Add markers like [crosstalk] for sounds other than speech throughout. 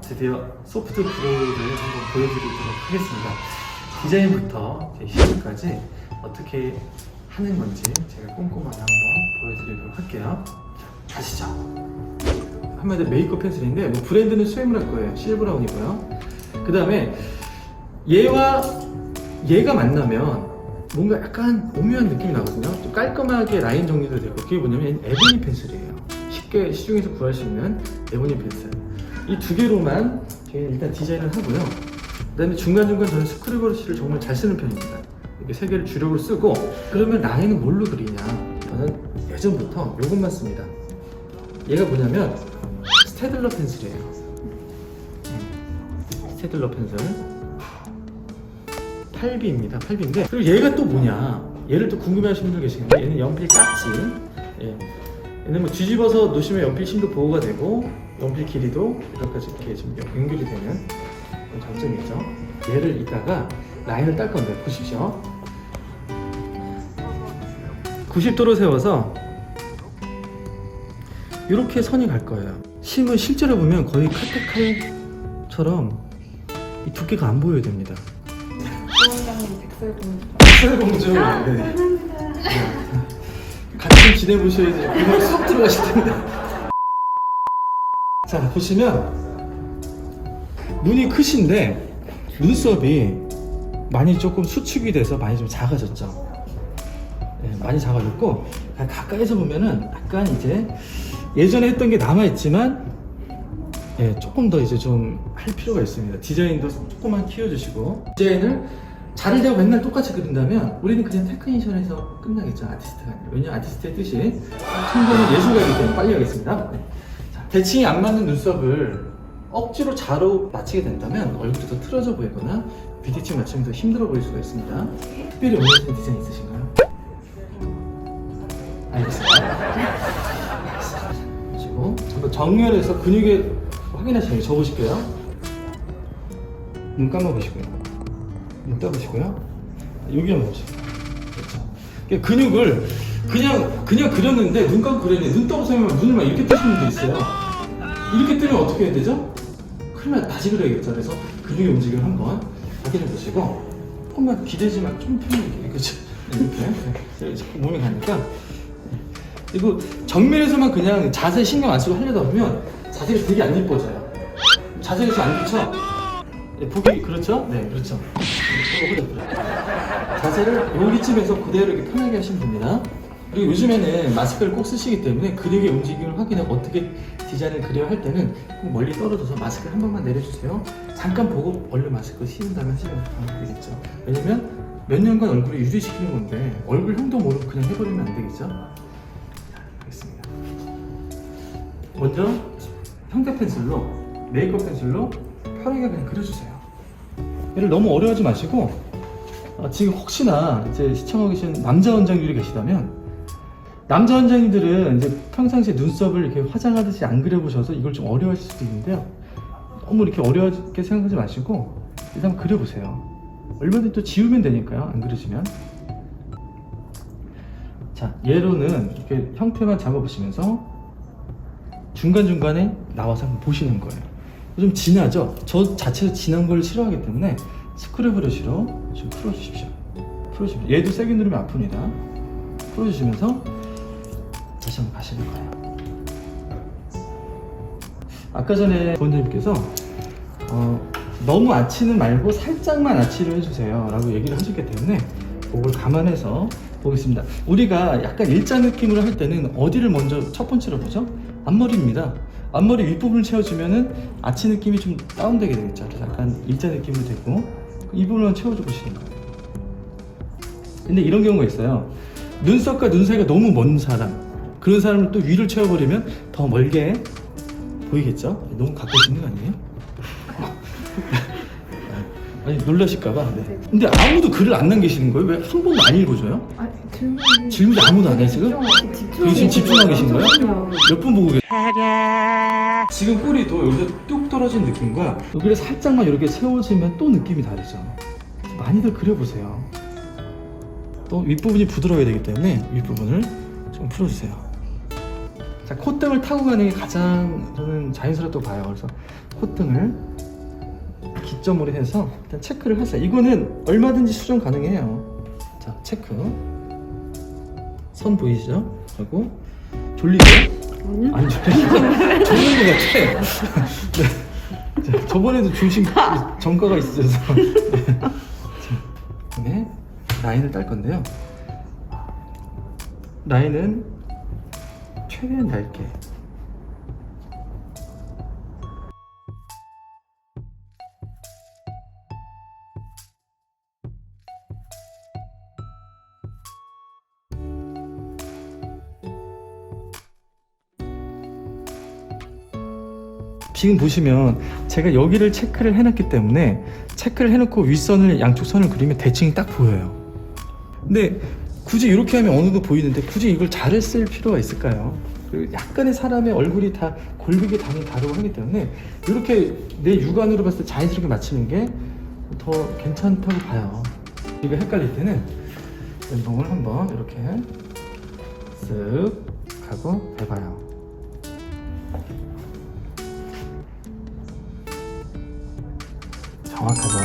드디어 소프트 브로우를 한번 보여드리도록 하겠습니다. 디자인부터 이제 시음까지 어떻게 하는 건지 제가 꼼꼼하게 한번 보여드리도록 할게요. 자, 가시죠. 한마디로 메이크업 펜슬인데 뭐 브랜드는 스웨물 할 거예요. 실브라운이고요. 그 다음에 얘와 얘가 만나면 뭔가 약간 오묘한 느낌이 나거든요. 좀 깔끔하게 라인 정리도 되고 그게 뭐냐면 에보니 펜슬이에요. 쉽게 시중에서 구할 수 있는 에보니 펜슬. 이 두 개로만 일단 디자인을 하고요. 그 다음에 중간중간 저는 스크류 브러쉬를 정말 잘 쓰는 편입니다. 이렇게 세 개를 주력으로 쓰고 그러면 라인은 뭘로 그리냐? 저는 예전부터 이것만 씁니다. 얘가 뭐냐면 스테들러 펜슬이에요. 음, 스테들러 펜슬. 8B입니다. 8B인데 그리고 얘가 또 뭐냐? 얘를 또 궁금해하시는 분들 계시는데 얘는 연필 깍지. 예. 얘는 뭐 뒤집어서 놓으시면 연필 심도 보호가 되고 연필 길이도 이렇게까지 이렇게 지금 연결이 되는 그런 장점이죠. 얘를 이따가 라인을 딸 건데 보십시오. 90도로 세워서 이렇게 선이 갈 거예요. 심을 실제로 보면 거의 칼칼칼처럼 이 두께가 안 보여야 됩니다. 부원장님 백설공주. 백설공주. 네. 같이 좀 지내보셔야지. 이거 수업 들어가실 텐데. 자, 보시면 눈이 크신데 눈썹이 많이 조금 수축이 돼서 많이 좀 작아졌죠. 네, 많이 작아졌고 가까이서 보면은 약간 이제 예전에 했던 게 남아 있지만 예, 조금 더 이제 좀 할 필요가 있습니다. 디자인도 조금만 키워주시고 디자인을 자를 대고 맨날 똑같이 그린다면 우리는 그냥 테크니션에서 끝나겠죠. 아티스트가 아니라. 왜냐 아티스트의 뜻이 청소는 예술가이기 때문에 빨리 하겠습니다. 네. 자, 대칭이 안 맞는 눈썹을 억지로 자로 맞추게 된다면 얼굴이 더 틀어져 보이거나 뷰티칭 맞추면 더 힘들어 보일 수가 있습니다. 특별히 원하시는 디자인 있으신가요? 알겠습니다. 그리고 정면에서 근육에 확인하시는 거 적으실게요. 눈 감아보시고요. 눈 떠보시고요. 여기 한번 보시고. 그렇죠. 근육을 그냥 그냥 그렸는데 눈 감고 그렸는데 눈 떠보시면 눈을 막 이렇게 뜨시는 분도 있어요. 이렇게 뜨면 어떻게 해야 되죠? 큰일 나 다시 그려야겠죠. 그래서 근육의 움직임을 한번 확인해 보시고 조금만 기대지만 좀 편하게 그렇죠. 이렇게 네, 자꾸 몸이 가니까 그리고 정면에서만 그냥 자세 신경 안 쓰고 하려다 보면 자세가 되게 안 예뻐져요. 자세가 좀안 좋죠? 네, 보기 그렇죠? 네, 그렇죠. 자세를 여기쯤에서 그대로 이렇게 편하게 하시면 됩니다. 그리고 요즘에는 마스크를 꼭 쓰시기 때문에 근육의 움직임을 확인하고 어떻게 디자인을 그려야 할 때는 꼭 멀리 떨어져서 마스크를 한 번만 내려주세요. 잠깐 보고 얼른 마스크 씌운 다음에 하시면 되겠죠. 왜냐면 몇 년간 얼굴을 유지시키는 건데 얼굴형도 모르고 그냥 해버리면 안 되겠죠. 자, 알겠습니다. 먼저 형태 펜슬로 메이크업 펜슬로 편하게 그냥 그려주세요. 얘를 너무 어려워하지 마시고 어, 지금 혹시나 이제 시청하고 계신 남자 원장님들이 계시다면 남자 원장님들은 이제 평상시에 눈썹을 이렇게 화장하듯이 안 그려보셔서 이걸 좀 어려워하실 수도 있는데요. 너무 이렇게 어려웠게 생각하지 마시고 일단 그려보세요. 얼마든지 또 지우면 되니까요. 안 그려지면. 자, 얘로는 이렇게 형태만 잡아보시면서 중간중간에 나와서 한번 보시는 거예요. 좀 진하죠? 저 자체도 진한 걸 싫어하기 때문에 스크류 브러쉬로 좀 풀어주십시오. 풀어주십시오. 얘도 세게 누르면 아픕니다. 풀어주시면서 다시 한번 가시는 거예요. 아까 전에 원장님께서 어, 너무 아치는 말고 살짝만 아치를 해주세요 라고 얘기를 하셨기 때문에 그걸 감안해서 보겠습니다 우리가 약간 일자 느낌으로 할 때는 어디를 먼저 첫 번째로 보죠? 앞머리입니다 앞머리 윗부분을 채워주면은 아치 느낌이 좀 다운되게 되겠죠 약간 일자 느낌으로 되고 이 부분만 채워줘 보시는 거예요 근데 이런 경우가 있어요 눈썹과 눈 사이가 너무 먼 사람 그런 사람을 또 위를 채워버리면 더 멀게 보이겠죠? 너무 가까이 있는 거 아니에요? 아니 놀라실까봐. 네. 근데 아무도 글을 안 남기시는 거예요? 왜 한 번도 안 읽어줘요? 아 질문이. 질문도 아무도 안 해요 지금? 여기 지금 집중하고 계신 거예요? 몇 분 보고 계세요? 지금 뿌리도 여기서 뚝 떨어진 느낌과 여기를 살짝만 이렇게 세워지면 또 느낌이 다르죠. 많이들 그려보세요. 또 윗부분이 부드러워야 되기 때문에 윗부분을 좀 풀어주세요. 자, 콧등을 타고 가는 게 가장 저는 자연스럽다고 봐요. 그래서 콧등을 기점으로 해서 일단 체크를 하세요. 이거는 얼마든지 수정 가능해요. 자, 체크. 선 보이시죠? 하고? 아니요. 안 졸리죠? [laughs] 졸는 것 같아. 네. 자, 저번에도 주신 전과가 있으셔서. 네. 자, 그다음에 라인을 딸 건데요. 라인은 최대한 얇게. 지금 보시면 제가 여기를 체크를 해놨기 때문에 체크를 해놓고 윗선을 양쪽 선을 그리면 대칭이 딱 보여요. 근데 굳이 이렇게 하면 어느 정도 보이는데 굳이 이걸 잘했을 필요가 있을까요? 약간의 사람의 얼굴이 다 골격이 당연히 다르고 하기 때문에 이렇게 내 육안으로 봤을 때 자연스럽게 맞추는 게 더 괜찮다고 봐요. 이거 헷갈릴 때는 왼봉을 한번 이렇게 쓱 하고 해봐요. 정확하죠?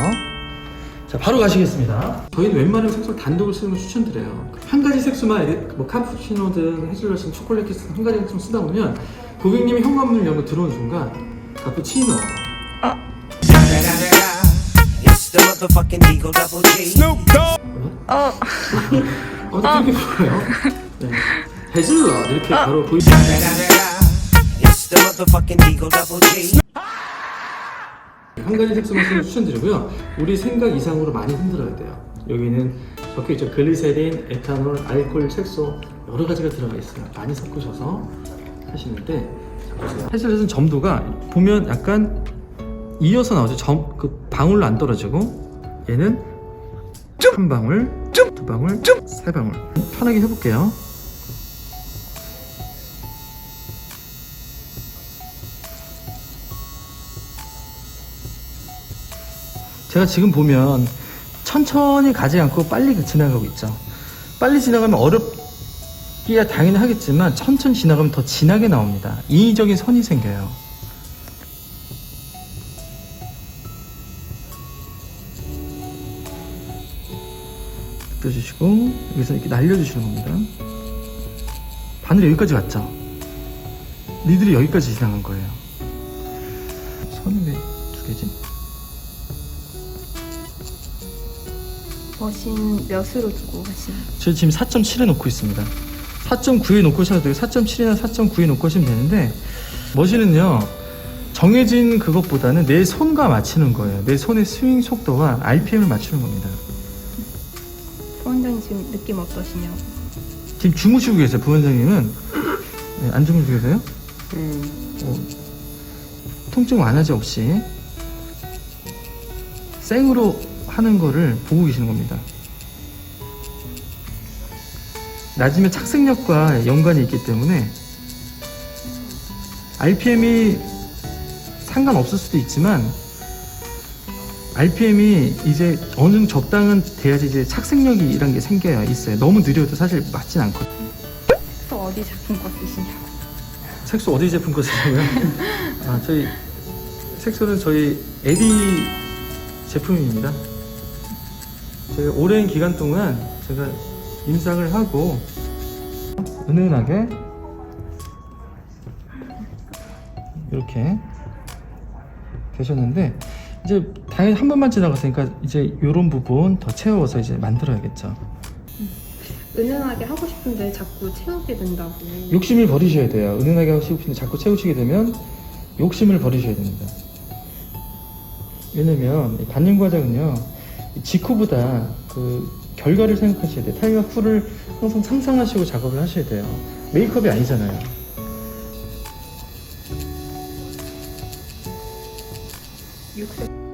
자, 바로 가시겠습니다. 저희는 웬만하면 색소를 단독을 쓰는 걸 추천드려요. 한 가지 색소만 뭐 카푸치노든 헤즐넛이든 초콜릿 키스 한 가지 색소 쓰다 보면 고객님이 현관문을 열고 들어오는 순간 카푸치노 It's [laughs] the motherfucking Eagle Double G. 어. 어, 그렇게 보여요. 네. 헤즐넛 이렇게 바로 보이 It's the 한 가지 쓰는 걸 추천드리고요. 우리 생각 이상으로 많이 흔들어야 돼요. 여기는 적혀 있죠. 글리세린, 에탄올, 알코올, 색소 여러 가지가 들어가 있어요. 많이 섞으셔서 하시는데 자, 보세요. 헤즐넛은 점도가 보면 약간 이어서 나오죠. 점, 그 방울로 안 떨어지고 얘는 한 방울, 두 방울, 세 방울. 편하게 해볼게요. 제가 지금 보면 천천히 가지 않고 빨리 지나가고 있죠. 빨리 지나가면 어렵기야 당연히 하겠지만 천천히 지나가면 더 진하게 나옵니다. 인위적인 선이 생겨요. 떠주시고 여기서 이렇게 날려주시는 겁니다. 바늘 여기까지 왔죠. 니들이 여기까지 지나간 거예요. 선이 왜 두 개지? 머신 몇으로 두고 가시나요? 저 지금 4.7에 놓고 있습니다. 4.9에 놓고 하셔도 되고 4.7이나 4.9에 놓고 하시면 되는데 머신은요 정해진 그것보다는 내 손과 맞추는 거예요. 내 손의 스윙 속도와 RPM을 맞추는 겁니다. 부원장님 지금 느낌 어떠시냐고. 지금 주무시고 계세요. 부원장님은 네, 안 주무시고 계세요? 어, 통증 완화제 없이 생으로 하는 거를 보고 계시는 겁니다. 낮으면 착색력과 연관이 있기 때문에 RPM이 상관없을 수도 있지만 RPM이 이제 어느 정도 적당한 돼야지 이제 착색력이란 게 생겨요 있어요 너무 느려도 사실 맞진 않거든요 또 어디 작품 거 쓰시냐고. 색소 어디 제품 거 쓰냐고요? [laughs] 아 저희 색소는 저희 에디 제품입니다. 제가 오랜 기간 동안 제가 임상을 하고 은은하게 이렇게 되셨는데 이제 당연히 한 번만 지나갔으니까 이제 이런 부분 더 채워서 이제 만들어야겠죠. 은은하게 하고 싶은데 자꾸 채우게 된다고. 욕심을 버리셔야 돼요. 은은하게 하고 싶은데 자꾸 채우시게 되면 욕심을 버리셔야 됩니다. 왜냐면 이 관련 과정은요 이 직후보다 그 결과를 생각하셔야 돼요. 타이거 쿨을 항상 상상하시고 작업을 하셔야 돼요. 메이크업이 아니잖아요. 육색.